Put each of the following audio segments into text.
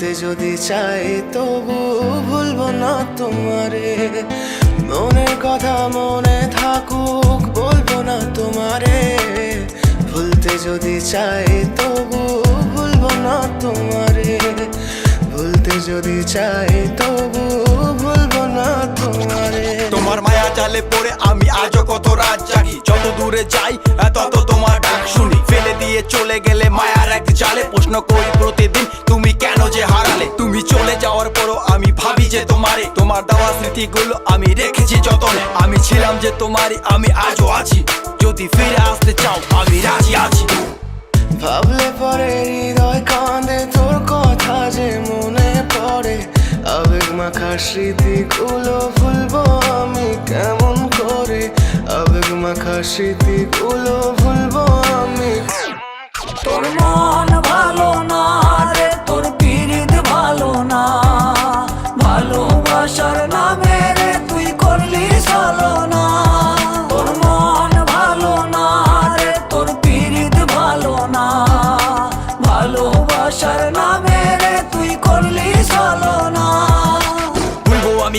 চাই, তবু ভুলবো না তোমারে। মনের কথা মনে থাকুক, বলব না তোমারে। ভুলতে যদি চাই, তবু ভুলবো না তোমারে। ভুলতে যদি চাই, তবু ভুলবো না তোমারে। তোমার মায়া জালে পড়ে দূরে যাই তত তোমার ডাক শুনি। ফেলে দিয়ে চলে গেলে মায়ার এক জালে প্রশ্ন করি প্রতিদিন, তুমি কেন যে হারালে? তুমি চলে যাওয়ার পরও আমি ভাবি যে তোমারে, তোমার দেওয়া স্মৃতিগুলো আমি রেখেছি যতনে। আমি ছিলাম যে তোমারই, আমি আজও আছি। যদি ফিরে আসতে চাও, আমি রাজি আছি। ভাবলে পরে হৃদয় কাঁদে, তোর কথা যে মনে পড়ে। আবেগ মাখা স্মৃতিগুলো মাখা স্মৃতিগুলো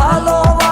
Aloha.